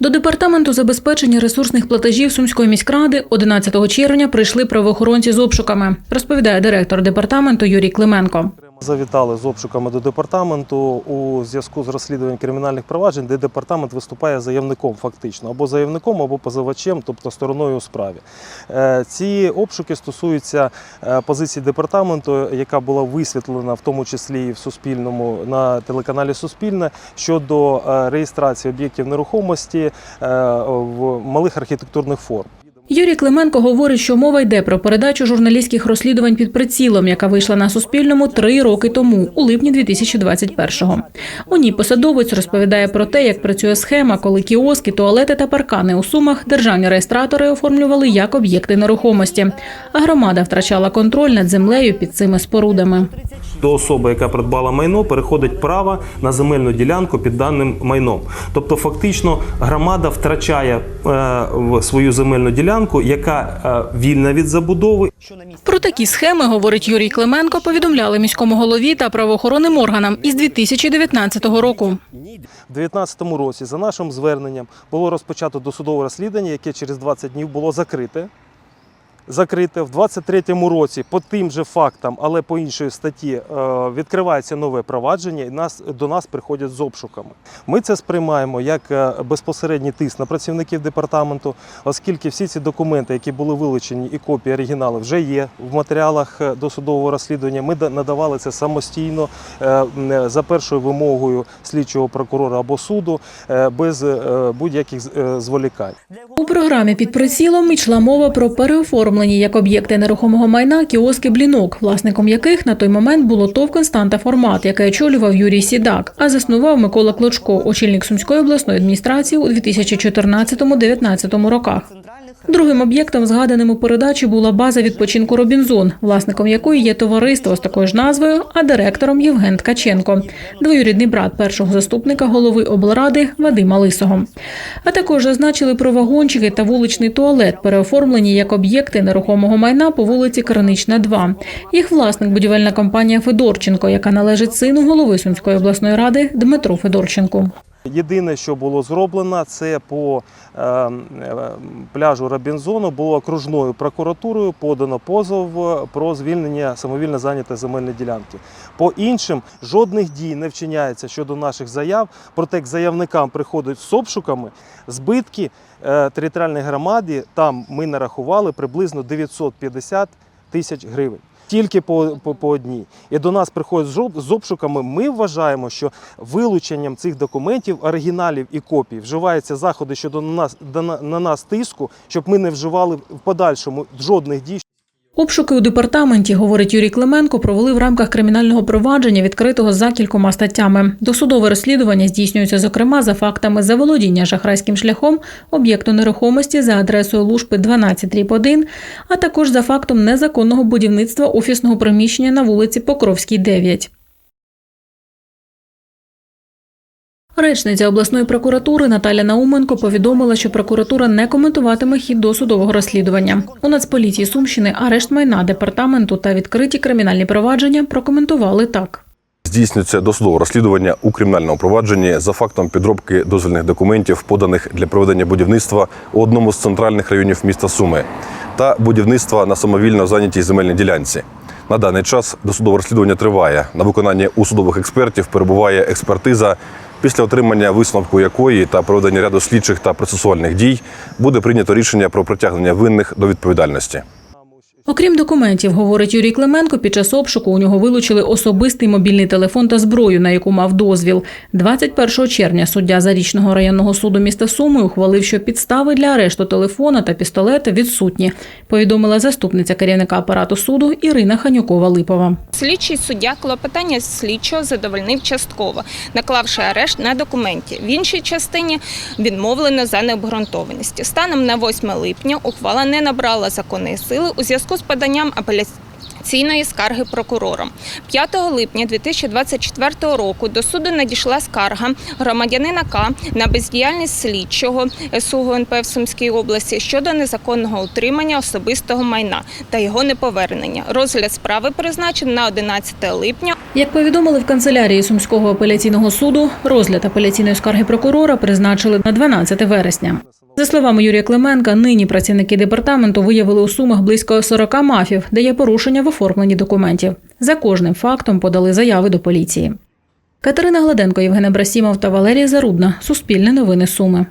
До департаменту забезпечення ресурсних платежів Сумської міськради 11 червня прийшли правоохоронці з обшуками, розповідає директор департаменту Юрій Клименко. Завітали з обшуками до департаменту у зв'язку з розслідуванням кримінальних проваджень, де департамент виступає заявником фактично, або заявником, або позивачем, тобто стороною у справі. Е, Ці обшуки стосуються е, позиції департаменту, яка була висвітлена в тому числі і в Суспільному на телеканалі Суспільне щодо е, реєстрації об'єктів нерухомості в малих архітектурних форм. Юрій Клименко говорить, що мова йде про передачу журналістських розслідувань під прицілом, яка вийшла на Суспільному три роки тому, у липні 2021-го. У ній посадовець розповідає про те, як працює схема, коли кіоски, туалети та паркани у сумах державні реєстратори оформлювали як об'єкти нерухомості, а громада втрачала контроль над землею під цими спорудами. До особи, яка придбала майно, переходить право на земельну ділянку під даним майном. Тобто, фактично, громада втрачає е, свою земельну ділянку, яка е, вільна від забудови. Про такі схеми, говорить Юрій Клименко, повідомляли міському голові та правоохоронним органам із 2019 року. У 2019 році, за нашим зверненням, було розпочато досудове розслідування, яке через 20 днів було закрите. Закрите в 23-му році по тим же фактам, але по іншої статті, е, відкривається нове провадження, і нас до нас приходять з обшуками. Ми це сприймаємо як е, безпосередній тиск на працівників департаменту, оскільки всі ці документи, які були вилучені, і копії оригінали вже є в матеріалах е, досудового розслідування. Ми надавали це самостійно за першою вимогою слідчого прокурора або суду без будь-яких зволікань. У програмі під прицілом йшла мова про переоформлені як об'єкти нерухомого майна кіоски блінок, власником яких на той момент було ТОВ «Константа Формат, яке очолював Юрій Сідак, а заснував Микола Клочко, очільник Сумської обласної адміністрації у 2014-2019 роках. Другим об'єктом, згаданим у передачі, була база відпочинку Робінзон, власником якої є товариство з такою ж назвою, а директором Євген Ткаченко, двоюрідний брат першого заступника голови облради Вадима Лисого. А також зазначили про вагончики та вуличний туалет, переоформлені як об'єкти нерухомого майна по вулиці Кранична, 2. Їх власник будівельна компанія Федорченко, яка належить сину голови Сумської обласної ради Дмитру Федорченку. Єдине, що було зроблено, це по е, е, пляжу Робінзону було окружною прокуратурою подано позов е, про звільнення самовільно зайнятої земельної ділянки. По іншим жодних дій не вчиняється щодо наших заяв. Проте як заявникам приходять з обшуками збитки територіальної громаді. Там ми нарахували приблизно 950 тисяч гривень. Тільки по, по, по одній. І до нас приходять з об- з обшуками. Ми вважаємо, що вилученням цих документів, оригіналів і копій вживаються заходи щодо на нас, на нас тиску, щоб ми не вживали в подальшому жодних дій. Обшуки у департаменті, говорить Юрій Клименко, провели в рамках кримінального провадження, відкритого за кількома статтями. Досудове розслідування здійснюється, зокрема, за фактами заволодіння шахрайським шляхом об'єкту нерухомості за адресою Лужпи 12 1, а також за фактом незаконного будівництва офісного приміщення на вулиці Покровській, 9. Речниця обласної прокуратури Наталя Науменко повідомила, що прокуратура не коментуватиме хід досудового розслідування. У Нацполіції Сумщини арешт майна департаменту та відкриті кримінальні провадження прокоментували так. Здійснюється досудове розслідування у кримінальному провадженні за фактом підробки дозвільних документів, поданих для проведення будівництва у одному з центральних районів міста Суми, та будівництва на самовільно зайнятій земельній ділянці. На даний час досудове розслідування триває. На виконанні у судових експертів перебуває експертиза, після отримання висновку якої та проведення ряду слідчих та процесуальних дій буде прийнято рішення про притягнення винних до відповідальності. Окрім документів, говорить Юрій Клименко, під час обшуку у нього вилучили особистий мобільний телефон та зброю, на яку мав дозвіл. 21 червня суддя Зарічного районного суду міста Суми ухвалив, що підстави для арешту телефона та пістолета відсутні, повідомила заступниця керівника апарату суду Ірина Ханюкова-Липова. Слідчий суддя клопотання слідчого задовольнив частково, наклавши арешт на документі. В іншій частині відмовлено за необґрунтованістю. Станом на 8 липня ухвала не набрала законної сили у зв'язку з поданням апеляційної ційної скарги прокурором. 5 липня 2024 року до суду надійшла скарга громадянина К на бездіяльність слідчого СУ ГУНП в Сумській області щодо незаконного утримання особистого майна та його неповернення. Розгляд справи призначений на 11 липня. Як повідомили в канцелярії Сумського апеляційного суду, розгляд апеляційної скарги прокурора призначили на 12 вересня. За словами Юрія Клименка, нині працівники департаменту виявили у сумах близько 40 мафів, де є порушення в оформленні документів. За кожним фактом подали заяви до поліції. Катерина Гладенко, Євген Абрасімов та Валерія Зарудна. Суспільне новини Суми.